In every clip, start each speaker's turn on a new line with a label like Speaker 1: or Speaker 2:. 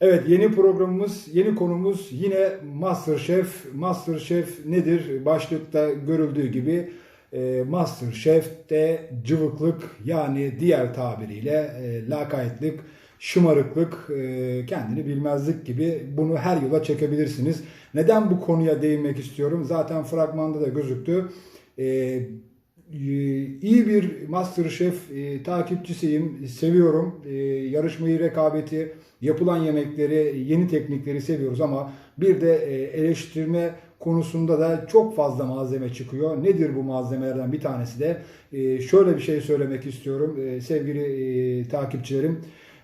Speaker 1: Evet yeni programımız, yeni konumuz yine Masterchef. Masterchef nedir? Başlıkta görüldüğü gibi e, Masterchef'te cıvıklık yani diğer tabiriyle e, lakaytlık, şımarıklık, e, kendini bilmezlik gibi bunu her yola çekebilirsiniz. Neden bu konuya değinmek istiyorum? Zaten fragmanda da gözüktü. E, iyi bir Masterchef e, takipçisiyim, seviyorum. E, yarışmayı, rekabeti, yapılan yemekleri, yeni teknikleri seviyoruz ama bir de e, eleştirme konusunda da çok fazla malzeme çıkıyor. Nedir bu malzemelerden bir tanesi de? E, şöyle bir şey söylemek istiyorum e, sevgili e, takipçilerim.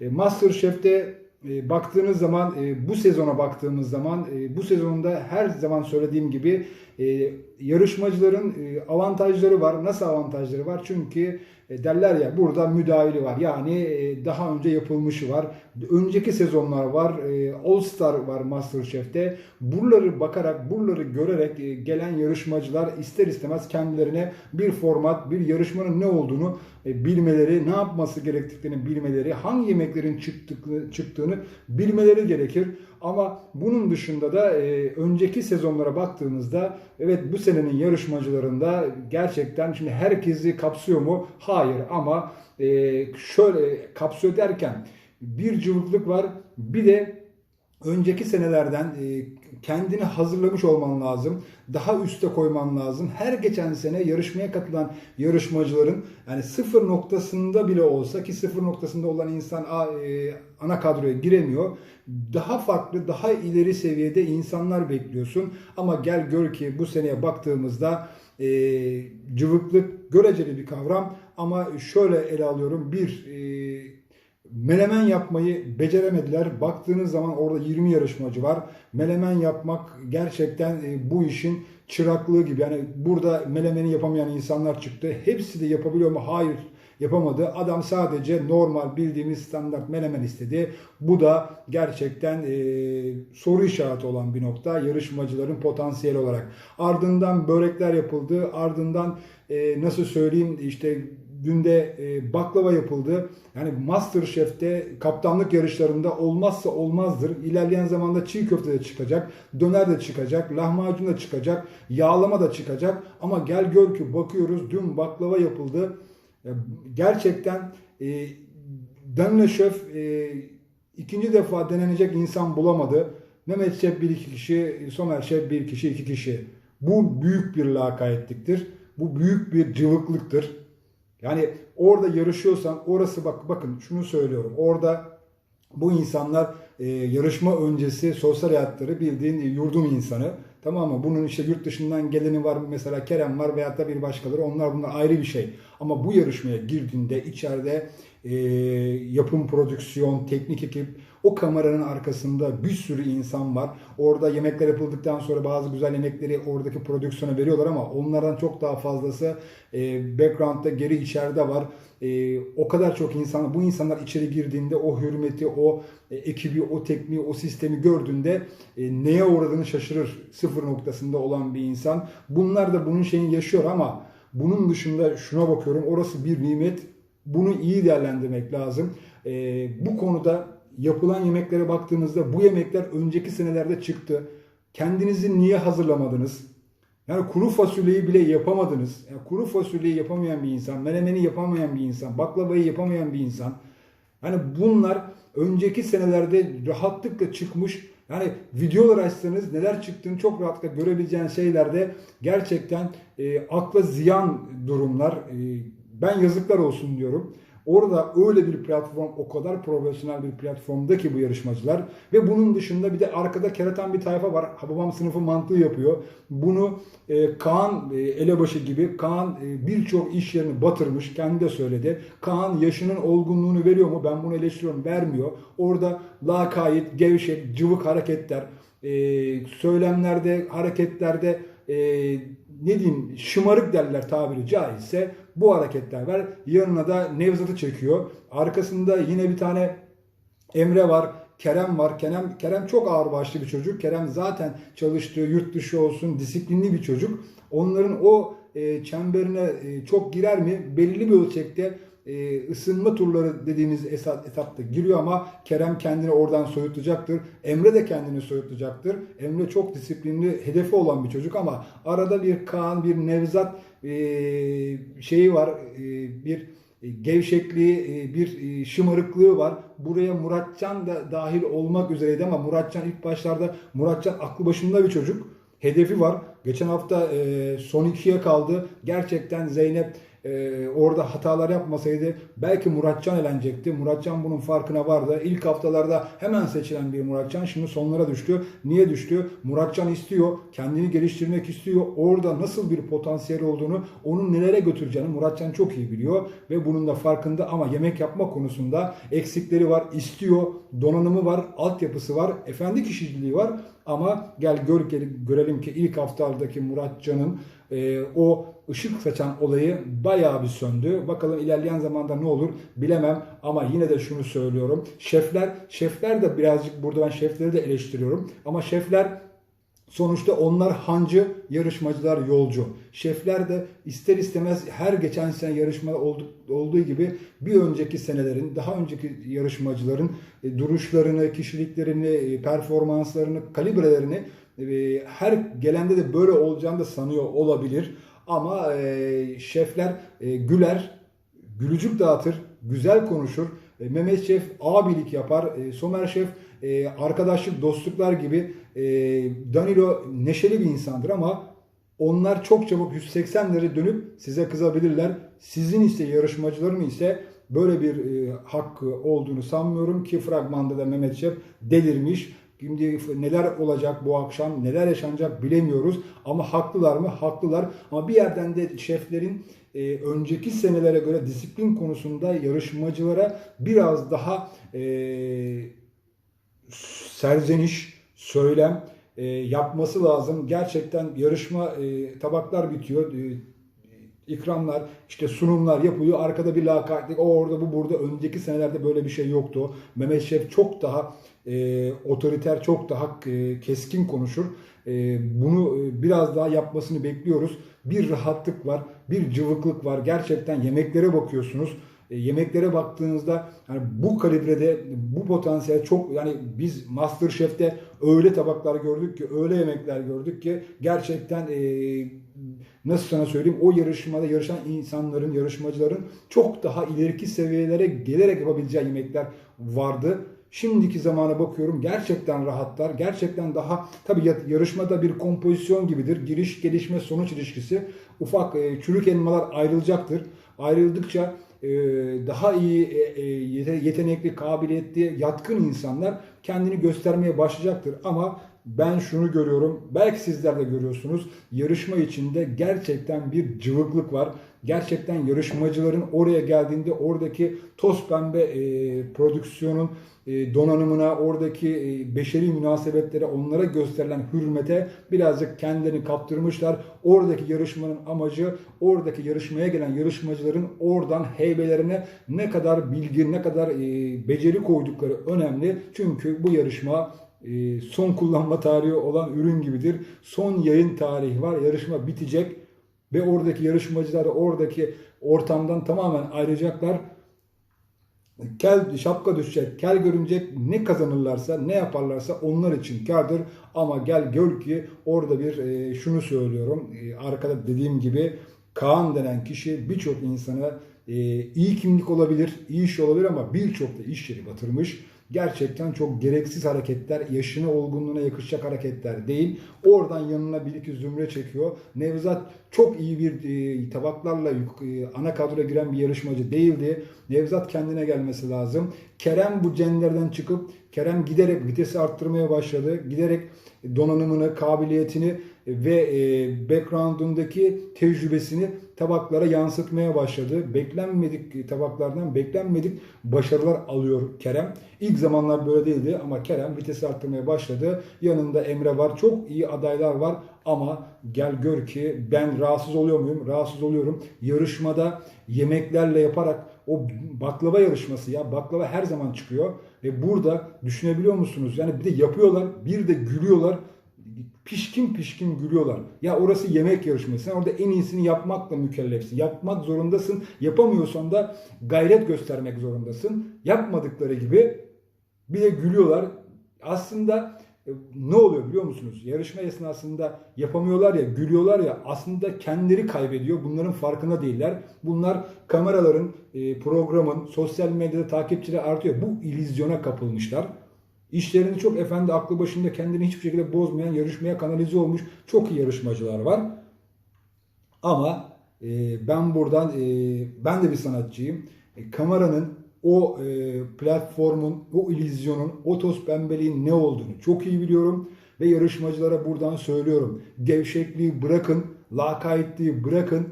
Speaker 1: E, Masterchef'te e, baktığınız zaman e, bu sezona baktığımız zaman e, bu sezonda her zaman söylediğim gibi yarışmacıların avantajları var. Nasıl avantajları var? Çünkü derler ya burada müdahili var. Yani e, daha önce yapılmışı var. Önceki sezonlar var. E, All Star var Masterchef'te. Buraları bakarak, buraları görerek e, gelen yarışmacılar ister istemez kendilerine bir format, bir yarışmanın ne olduğunu e, bilmeleri, ne yapması gerektiklerini bilmeleri, hangi yemeklerin çıktığı, çıktığını bilmeleri gerekir. Ama bunun dışında da e, önceki sezonlara baktığımızda evet bu senenin yarışmacılarında gerçekten şimdi herkesi kapsıyor mu? Hayır ama e, şöyle kapsıyor derken bir cıvıklık var bir de önceki senelerden e, kendini hazırlamış olman lazım. Daha üste koyman lazım. Her geçen sene yarışmaya katılan yarışmacıların yani sıfır noktasında bile olsa ki sıfır noktasında olan insan e, ana kadroya giremiyor. Daha farklı, daha ileri seviyede insanlar bekliyorsun. Ama gel gör ki bu seneye baktığımızda e, cıvıklık göreceli bir kavram ama şöyle ele alıyorum. Bir e, Melemen yapmayı beceremediler. Baktığınız zaman orada 20 yarışmacı var. Melemen yapmak gerçekten e, bu işin çıraklığı gibi. Yani burada melemeni yapamayan insanlar çıktı. Hepsi de yapabiliyor mu? Hayır yapamadı. Adam sadece normal bildiğimiz standart menemen istedi. Bu da gerçekten e, soru işareti olan bir nokta yarışmacıların potansiyel olarak. Ardından börekler yapıldı. Ardından e, nasıl söyleyeyim işte günde e, baklava yapıldı. Yani Masterchef'te kaptanlık yarışlarında olmazsa olmazdır. İlerleyen zamanda çiğ köfte de çıkacak, döner de çıkacak, lahmacun da çıkacak, yağlama da çıkacak. Ama gel gör ki bakıyoruz dün baklava yapıldı. E, gerçekten e, Danilo Şef e, ikinci defa denenecek insan bulamadı. Mehmet Şef bir iki kişi, Somer Şef bir kişi iki kişi. Bu büyük bir lakayetliktir. Bu büyük bir cıvıklıktır. Yani orada yarışıyorsan orası bak bakın şunu söylüyorum. Orada bu insanlar e, yarışma öncesi sosyal hayatları bildiğin yurdum insanı. Tamam mı? Bunun işte yurt dışından geleni var mesela Kerem var veyahut da bir başkaları. Onlar bunlar ayrı bir şey. Ama bu yarışmaya girdiğinde içeride e, yapım, prodüksiyon, teknik ekip, o kameranın arkasında bir sürü insan var. Orada yemekler yapıldıktan sonra bazı güzel yemekleri oradaki prodüksiyona veriyorlar ama onlardan çok daha fazlası e, background'da geri içeride var. E, o kadar çok insan, bu insanlar içeri girdiğinde o hürmeti, o e, ekibi, o tekniği, o sistemi gördüğünde e, neye uğradığını şaşırır sıfır noktasında olan bir insan. Bunlar da bunun şeyini yaşıyor ama bunun dışında şuna bakıyorum orası bir nimet. Bunu iyi değerlendirmek lazım. E, bu konuda yapılan yemeklere baktığınızda bu yemekler önceki senelerde çıktı. Kendinizi niye hazırlamadınız? Yani kuru fasulyeyi bile yapamadınız. Yani kuru fasulyeyi yapamayan bir insan, menemeni yapamayan bir insan, baklavayı yapamayan bir insan. Yani bunlar önceki senelerde rahatlıkla çıkmış. Yani videolar açsanız neler çıktığını çok rahatlıkla görebileceğin şeylerde gerçekten e, akla ziyan durumlar. E, ben yazıklar olsun diyorum. Orada öyle bir platform, o kadar profesyonel bir platformda ki bu yarışmacılar. Ve bunun dışında bir de arkada keratan bir tayfa var. Hababam sınıfı mantığı yapıyor. Bunu e, Kaan e, elebaşı gibi, Kaan e, birçok iş yerini batırmış. Kendi de söyledi. Kaan yaşının olgunluğunu veriyor mu? Ben bunu eleştiriyorum. Vermiyor. Orada lakayt, gevşek, cıvık hareketler, e, söylemlerde, hareketlerde e, ne diyeyim şımarık derler tabiri caizse bu hareketler var. Yanına da Nevzat'ı çekiyor. Arkasında yine bir tane Emre var. Kerem var. Kerem, Kerem çok ağır başlı bir çocuk. Kerem zaten çalıştığı yurt dışı olsun disiplinli bir çocuk. Onların o e, çemberine e, çok girer mi? Belirli bir ölçekte e, ısınma turları dediğimiz etapta giriyor ama Kerem kendini oradan soyutlayacaktır. Emre de kendini soyutlayacaktır. Emre çok disiplinli, hedefi olan bir çocuk ama arada bir Kaan, bir Nevzat e, şeyi var, e, bir gevşekliği, e, bir e, şımarıklığı var. Buraya Muratcan da dahil olmak üzereydi ama Muratcan ilk başlarda Muratcan aklı başında bir çocuk. Hedefi var. Geçen hafta e, son ikiye kaldı. Gerçekten Zeynep e, orada hatalar yapmasaydı belki Muratcan elenecekti. Muratcan bunun farkına vardı. İlk haftalarda hemen seçilen bir Muratcan şimdi sonlara düştü. Niye düştü? Muratcan istiyor. Kendini geliştirmek istiyor. Orada nasıl bir potansiyel olduğunu, onun nelere götüreceğini Muratcan çok iyi biliyor ve bunun da farkında ama yemek yapma konusunda eksikleri var. istiyor, donanımı var, altyapısı var, efendi kişiliği var ama gel gör, görelim ki ilk haftalardaki Muratcan'ın e, o ışık saçan olayı bayağı bir söndü. Bakalım ilerleyen zamanda ne olur bilemem ama yine de şunu söylüyorum. Şefler, şefler de birazcık burada ben şefleri de eleştiriyorum. Ama şefler Sonuçta onlar hancı, yarışmacılar yolcu. Şefler de ister istemez her geçen sene yarışma olduğu gibi bir önceki senelerin, daha önceki yarışmacıların e, duruşlarını, kişiliklerini, e, performanslarını, kalibrelerini e, her gelende de böyle olacağını da sanıyor olabilir. Ama şefler güler, gülücük dağıtır, güzel konuşur. Mehmet Şef abilik yapar. Somer Şef arkadaşlık, dostluklar gibi e, Danilo neşeli bir insandır ama onlar çok çabuk 180 derece dönüp size kızabilirler. Sizin ise yarışmacıların ise böyle bir e, hakkı olduğunu sanmıyorum ki fragmanda da Mehmet Şef delirmiş. Şimdi neler olacak bu akşam, neler yaşanacak bilemiyoruz. Ama haklılar mı? Haklılar. Ama bir yerden de şeflerin e, önceki senelere göre disiplin konusunda yarışmacılara biraz daha e, serzeniş, söylem e, yapması lazım. Gerçekten yarışma e, tabaklar bitiyor. E, ikramlar, işte sunumlar yapılıyor. Arkada bir lakaytlık, o orada bu burada. Önceki senelerde böyle bir şey yoktu. Mehmet Şef çok daha e, otoriter, çok daha e, keskin konuşur. E, bunu e, biraz daha yapmasını bekliyoruz. Bir rahatlık var, bir cıvıklık var. Gerçekten yemeklere bakıyorsunuz e, yemeklere baktığınızda yani bu kalibrede bu potansiyel çok yani biz Masterchef'te öyle tabaklar gördük ki öyle yemekler gördük ki gerçekten e, nasıl sana söyleyeyim o yarışmada yarışan insanların yarışmacıların çok daha ileriki seviyelere gelerek yapabileceği yemekler vardı. Şimdiki zamana bakıyorum gerçekten rahatlar. Gerçekten daha tabii yarışmada bir kompozisyon gibidir. Giriş, gelişme, sonuç ilişkisi. Ufak e, çürük elmalar ayrılacaktır. Ayrıldıkça daha iyi e, e, yetenekli, kabiliyetli, yatkın insanlar kendini göstermeye başlayacaktır. Ama ben şunu görüyorum, belki sizler de görüyorsunuz. Yarışma içinde gerçekten bir cıvıklık var. Gerçekten yarışmacıların oraya geldiğinde oradaki toz pembe e, prodüksiyonun e, donanımına, oradaki e, beşeri münasebetlere, onlara gösterilen hürmete birazcık kendilerini kaptırmışlar. Oradaki yarışmanın amacı, oradaki yarışmaya gelen yarışmacıların oradan heybelerine ne kadar bilgi, ne kadar e, beceri koydukları önemli. Çünkü bu yarışma son kullanma tarihi olan ürün gibidir. Son yayın tarihi var. Yarışma bitecek ve oradaki yarışmacılar oradaki ortamdan tamamen ayrılacaklar kel şapka düşecek, kel görünecek ne kazanırlarsa, ne yaparlarsa onlar için kardır. Ama gel gör ki orada bir e, şunu söylüyorum. E, arkada dediğim gibi Kaan denen kişi birçok insana e, iyi kimlik olabilir, iyi iş olabilir ama birçok da iş yeri batırmış gerçekten çok gereksiz hareketler, yaşına olgunluğuna yakışacak hareketler değil. Oradan yanına bir iki zümre çekiyor. Nevzat çok iyi bir e, tabaklarla e, ana kadroya giren bir yarışmacı değildi. Nevzat kendine gelmesi lazım. Kerem bu cenderden çıkıp Kerem giderek vitesi arttırmaya başladı. Giderek donanımını, kabiliyetini ve e, background'undaki tecrübesini tabaklara yansıtmaya başladı. Beklenmedik tabaklardan beklenmedik başarılar alıyor Kerem. İlk zamanlar böyle değildi ama Kerem vitesi arttırmaya başladı. Yanında Emre var. Çok iyi adaylar var ama gel gör ki ben rahatsız oluyor muyum? Rahatsız oluyorum. Yarışmada yemeklerle yaparak o baklava yarışması ya baklava her zaman çıkıyor ve burada düşünebiliyor musunuz? Yani bir de yapıyorlar, bir de gülüyorlar pişkin pişkin gülüyorlar. Ya orası yemek yarışması. Sen orada en iyisini yapmakla mükellefsin. Yapmak zorundasın. Yapamıyorsan da gayret göstermek zorundasın. Yapmadıkları gibi bir de gülüyorlar. Aslında ne oluyor biliyor musunuz? Yarışma esnasında yapamıyorlar ya, gülüyorlar ya aslında kendileri kaybediyor. Bunların farkında değiller. Bunlar kameraların, e, programın, sosyal medyada takipçileri artıyor. Bu illüzyona kapılmışlar. İşlerini çok efendi, aklı başında kendini hiçbir şekilde bozmayan, yarışmaya kanalize olmuş çok iyi yarışmacılar var. Ama e, ben buradan, e, ben de bir sanatçıyım. E, kameranın o e, platformun, o illüzyonun, o toz pembeliğin ne olduğunu çok iyi biliyorum. Ve yarışmacılara buradan söylüyorum. Gevşekliği bırakın, lakaytlığı bırakın.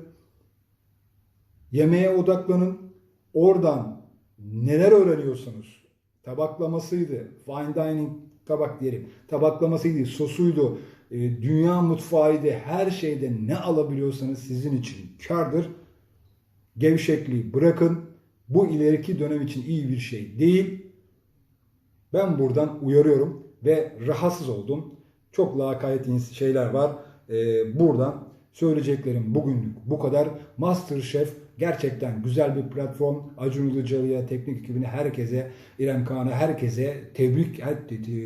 Speaker 1: Yemeğe odaklanın. Oradan neler öğreniyorsunuz? Tabaklamasıydı, fine dining tabak diyelim. Tabaklamasıydı, sosuydu, e, dünya mutfağıydı. Her şeyde ne alabiliyorsanız sizin için kardır. Gevşekliği bırakın. Bu ileriki dönem için iyi bir şey değil. Ben buradan uyarıyorum ve rahatsız oldum. Çok lakayet şeyler var. Ee, buradan söyleyeceklerim bugünlük bu kadar. Masterchef gerçekten güzel bir platform. Acun Ilıcalı'ya, teknik ekibine, herkese, İrem Kaan'a, herkese tebrik,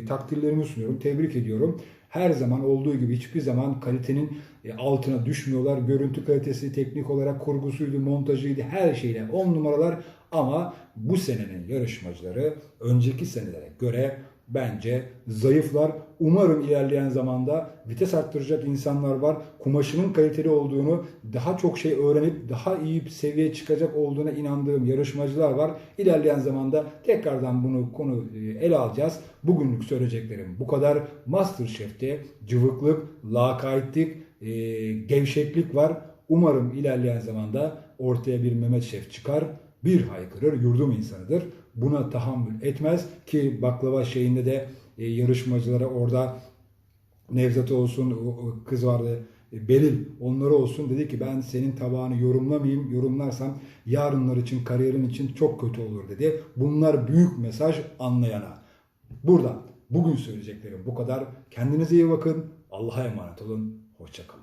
Speaker 1: takdirlerimi sunuyorum. Tebrik ediyorum. Her zaman olduğu gibi hiçbir zaman kalitenin e, altına düşmüyorlar. Görüntü kalitesi, teknik olarak kurgusuydu, montajıydı, her şeyle on numaralar. Ama bu senenin yarışmacıları önceki senelere göre bence zayıflar. Umarım ilerleyen zamanda vites arttıracak insanlar var. Kumaşının kaliteli olduğunu, daha çok şey öğrenip daha iyi bir seviyeye çıkacak olduğuna inandığım yarışmacılar var. İlerleyen zamanda tekrardan bunu konu e, ele alacağız. Bugünlük söyleyeceklerim bu kadar. Masterchef'te cıvıklık, lakaytlık, e, gevşeklik var. Umarım ilerleyen zamanda ortaya bir Mehmet Şef çıkar. Bir haykırır yurdum insanıdır. Buna tahammül etmez ki baklava şeyinde de e, yarışmacılara orada Nevzat olsun, kız vardı e, Belil onları olsun dedi ki ben senin tabağını yorumlamayayım. Yorumlarsam yarınlar için, kariyerin için çok kötü olur dedi. Bunlar büyük mesaj anlayana. Buradan bugün söyleyeceklerim bu kadar. Kendinize iyi bakın. Allah'a emanet olun. Hoşçakalın.